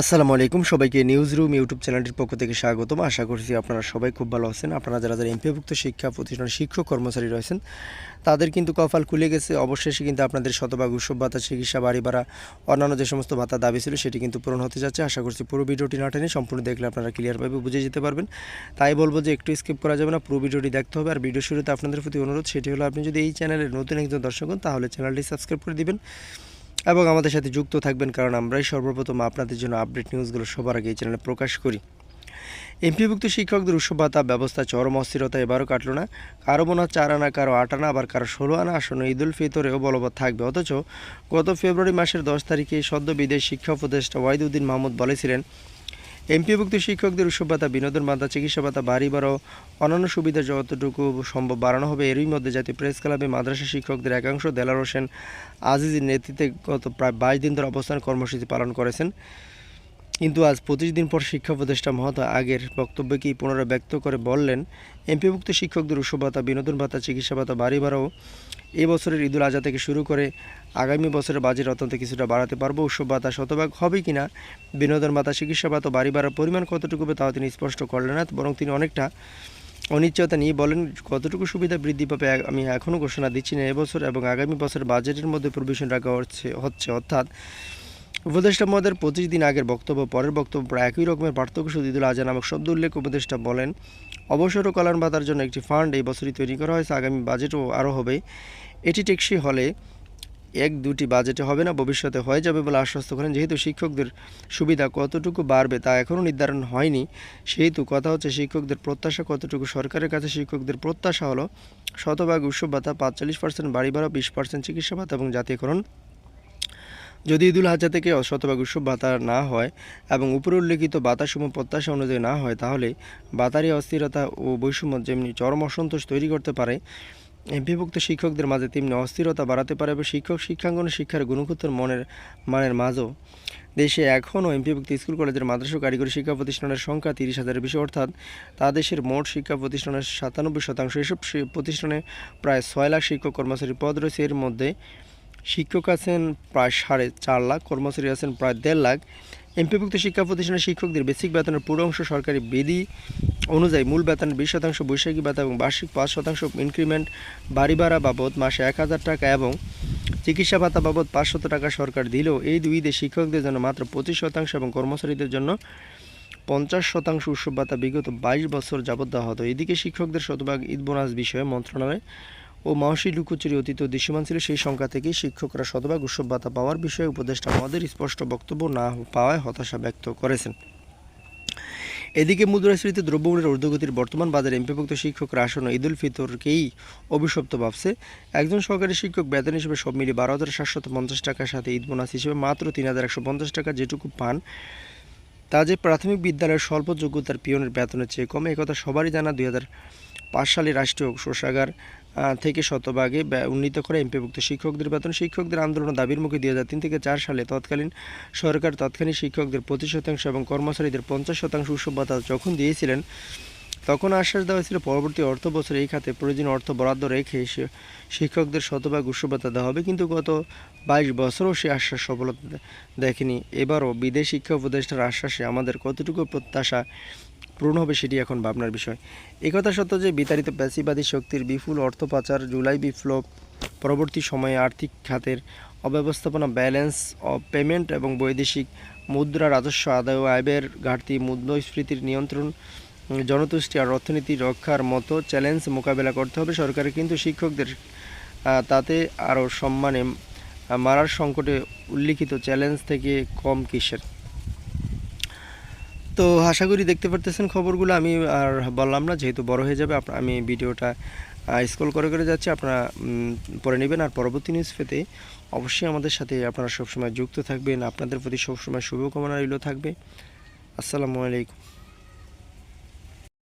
আসসালামু আলাইকুম। সবাইকে নিউজ রুম ইউটিউব চ্যানেলটির পক্ষ থেকে স্বাগতম। আশা করছি আপনারা সবাই খুব ভালো আছেন। আপনারা যারা যারা এমপিভুক্ত শিক্ষা প্রতিষ্ঠান শিক্ষক, কর্মচারী রয়েছেন, তাদের কিন্তু কপাল খুলে গেছে। অবশেষে কিন্তু আপনাদের শতভাগ উৎসব ভাতা চিকিৎসা বাড়ি ভাড়া অন্যান্য যে সমস্ত ভাতা, দাবি ছিল, সেটি কিন্তু পূরণ হতে যাচ্ছে। আশা করছি পুরো ভিডিওটি না টেনে সম্পূর্ণ দেখলে আপনারা ক্লিয়ারভাবে বুঝে যেতে পারবেন। তাই বলব যে একটু স্কিপ করা যাবে না, পুরো ভিডিওটি দেখতে হবে। আর ভিডিও শুরুতে আপনাদের প্রতি অনুরোধ, সেটি হলো আপনি যদি এই চ্যানেলের নতুন একজন দর্শক হন, তাহলে চ্যানেলটি সাবস্ক্রাইব করে দিবেন। এবং আমাদের সাথে যুক্ত থাকবেন কারণ আমরাই সর্বপ্রথম আপনাদের জন্য আপডেট নিউজগুলো সবার আগে এই চ্যানেলে প্রকাশ করি। এমপিভুক্ত শিক্ষকদের উৎসব ভাতা ব্যবস্থা চরম অস্থিরতা এবারও কাটল না। কারও মনে চার আনা, কারও আট আনা, আবার কারও ষোলো আনা আসন্ন ঈদ উল ফিতরেও বলবৎ থাকবে। অথচ গত ফেব্রুয়ারি মাসের দশ তারিখে সদ্য বিদেশ শিক্ষা উপদেষ্টা ওয়াহিদুদ্দিন মাহমুদ বলেছিলেন এমপিভুক্ত শিক্ষকদের উৎসব ভাতা, বিনোদন ভাতা, চিকিৎসা ভাতা, বাড়ি বাড়ো অন্যান্য সুবিধা যতটুকু সম্ভব বাড়ানো হবে। এরই মধ্যে জাতীয় প্রেস ক্লাবে মাদ্রাসা শিক্ষকদের একাংশ দেলার হোসেন আজিজের নেতৃত্বে গত প্রায় বাইশ দিন ধরে অবস্থান কর্মসূচি পালন করেছেন। কিন্তু আজ পঁচিশ দিন পর শিক্ষা উপদেষ্টা মহোদয় আগের বক্তব্যকেই পুনরায় ব্যক্ত করে বললেন, এমপিভুক্ত শিক্ষকদের উৎসব ভাতা, বিনোদন ভাতা, চিকিৎসা ভাতা, বাড়ি ভাড়াও এই বছরের ঈদুল আজহা থেকে শুরু করে আগামী বছরের বাজেট অত্যন্ত কিছুটা বাড়াতে পারব। উৎসব ভাতা শতভাগ হবে কিনা, বিনোদন ভাতা, চিকিৎসা ভাতা, বাড়ি ভাড়ার পরিমাণ কতটুকু হবে তাও তিনি স্পষ্ট করলেন না, বরং তিনি অনেকটা অনিশ্চয়তা নিয়ে বলেন, কতটুকু সুবিধা বৃদ্ধি পাবে আমি এখনও ঘোষণা দিচ্ছি না এবছর এবং আগামী বছরের বাজেটের মধ্যে প্রভিশন রাখা হচ্ছে হচ্ছে, অর্থাৎ উপদেষ্টা মহোদয়ের পঁচিশ দিন আগের বক্তব্য, পরের বক্তব্য প্রায় একই রকমের পার্থক্য শুধু ঈদুল নামক শব্দ উল্লেখ উপদেষ্টা বলেন, অবসর ও কল্যাণ ভাতার জন্য একটি ফান্ড এই বছরই তৈরি করা হয়েছে, আগামী বাজেটও আরও হবে। এটি টেকসই হলে এক দুটি বাজেটে হবে না, ভবিষ্যতে হয়ে যাবে বলে আশ্বস্ত করেন। যেহেতু শিক্ষকদের সুবিধা কতটুকু বাড়বে তা এখনও নির্ধারণ হয়নি, সেহেতু কথা হচ্ছে শিক্ষকদের প্রত্যাশা কতটুকু, সরকারের কাছে শিক্ষকদের প্রত্যাশা হলো শতভাগ উৎসব ভাতা, পাঁচচল্লিশ পার্সেন্ট বাড়ি ভাড়া, বিশ পার্সেন্ট চিকিৎসা ভাতা এবং জাতীয়করণ। যদি ঈদুল আজহা থেকে শতভাগ উৎসব ভাতা না হয় এবং উপরে উল্লেখিত ভাতাসমূহ প্রত্যাশা অনুযায়ী না হয়, তাহলে বাতারি অস্থিরতা ও বৈষম্য যেমনি চরম অসন্তোষ তৈরি করতে পারে বিভক্ত শিক্ষকদের মাঝে তেমনি অস্থিরতা বাড়াতে পারে এবং শিক্ষক শিক্ষাঙ্গন শিক্ষার গুণগতর মনের মানের মাঝেও। দেশে এখনও এমপিভুক্ত স্কুল কলেজের মাদ্রাসা কারিগরি শিক্ষা প্রতিষ্ঠানের সংখ্যা তিরিশ হাজারের বেশি, অর্থাৎ তা দেশের মোট শিক্ষা প্রতিষ্ঠানের সাতানব্বই শতাংশ। এসব প্রতিষ্ঠানে প্রায় ছয় লাখ শিক্ষক কর্মচারী পদ রয়েছে। এর মধ্যে শিক্ষক আছেন প্রায় সাড়ে চার লাখ, কর্মচারী আছেন প্রায় দেড় লাখ। এমপিভুক্ত শিক্ষা প্রতিষ্ঠানের শিক্ষকদের বেসিক বেতনের পুরো অংশ সরকারি বিধি অনুযায়ী মূল বেতনের বিশ শতাংশ বৈশাখী ভাতা এবং বার্ষিক পাঁচ শতাংশ ইনক্রিমেন্ট বাড়ি ভাড়া বাবদ মাসে এক হাজার টাকা এবং চিকিৎসা ভাতা বাবদ পাঁচশত টাকা সরকার দিলেও এই দুই ঈদে শিক্ষকদের জন্য মাত্র পঁচিশ শতাংশ এবং কর্মচারীদের জন্য পঞ্চাশ শতাংশ উৎসব ভাতা বিগত বাইশ বছর যাবৎ দেওয়া হতো এদিকে শিক্ষকদের শতভাগ ঈদ বোনাস বিষয়ে মন্ত্রণালয় ও মাহসি লুকোচুরি অতীত দৃশ্যমান ছিল সেই সংখ্যা থেকেই শিক্ষকরা শতভাগ উৎসব ভাতা পাওয়ার বিষয়ে উপদেষ্টা আমাদের স্পষ্ট বক্তব্য না পাওয়ায় হতাশা ব্যক্ত করেছেন। এদিকে মুদ্রাস্ফীতি দ্রব্যমূল্যের ঊর্ধ্বগতির বর্তমান বাজারে এমপিভুক্ত শিক্ষকরা আসন্ন ঈদুল ফিতরকেই অভিশপ্ত ভাবছে। একজন সহকারী শিক্ষক বেতন হিসেবে সব মিলিয়ে বারো হাজার সাতশত পঞ্চাশ টাকার সাথে ঈদ বোনাস হিসেবে মাত্র তিন হাজার একশো পঞ্চাশ টাকা যেটুকু পান তা যে প্রাথমিক বিদ্যালয়ের স্বল্প যোগ্যতার পিয়নের বেতনের চেয়ে কমে একথা সবারই জানা দুই হাজার পাঁচ সালে রাষ্ট্রীয় কোষাগার আহ, থেকে শতভাগে উন্নীত করে এমপিভুক্ত শিক্ষকদের বেতন। শিক্ষকদের আন্দোলন দাবির মুখে দুই হাজার তিন থেকে চার সালে তৎকালীন সরকার তৎকালীন শিক্ষকদের পঁচিশ শতাংশ এবং কর্মচারীদের পঞ্চাশ শতাংশ উৎসব যখন দিয়েছিলেন, তখন আশ্বাস দেওয়া হয়েছিল পরবর্তী অর্থ বছরে এই খাতে প্রয়োজনীয় অর্থ বরাদ্দ রেখে শিক্ষকদের শতভাগ উৎসবতা দেওয়া হবে। কিন্তু গত বাইশ বছরও সে আশ্বাস সফলতা দেখেনি। এবারও বিদেশ শিক্ষা উপদেষ্টার আশ্বাসে আমাদের কতটুকু প্রত্যাশা পূরণ হবে সেটি এখন ভাবনার বিষয়। একথা সত্য যে বিতাড়িত প্যাসিবাদী শক্তির বিপুল অর্থ পাচার, জুলাই বিপ্লব, পরবর্তী সময়ে আর্থিক খাতের অব্যবস্থাপনা, ব্যালেন্স অফ পেমেন্ট এবং বৈদেশিক মুদ্রা, রাজস্ব আদায় ও আয়ের ঘাটতি মূল্যস্ফীতির নিয়ন্ত্রণ, জনতুষ্টি আর অর্থনীতি রক্ষার মতো চ্যালেঞ্জ মোকাবেলা করতে হবে সরকারের। কিন্তু শিক্ষকদের তাতে আরও সম্মানে মারার সংকটে উল্লিখিত চ্যালেঞ্জ থেকে কম কিসের? তো আশা করি দেখতে পারতেছেন খবরগুলো। আমি আর বললাম না, যেহেতু বড় হয়ে যাবে আমি ভিডিওটা স্ক্রল করে করে যাচ্ছি, আপনারা পরে নেবেন। আর পরবর্তী নিউজ পেতে অবশ্যই আমাদের সাথে আপনারা সবসময় যুক্ত থাকবেন। আপনাদের প্রতি সবসময় শুভকামনা রইল থাকবে। আসসালামু আলাইকুম।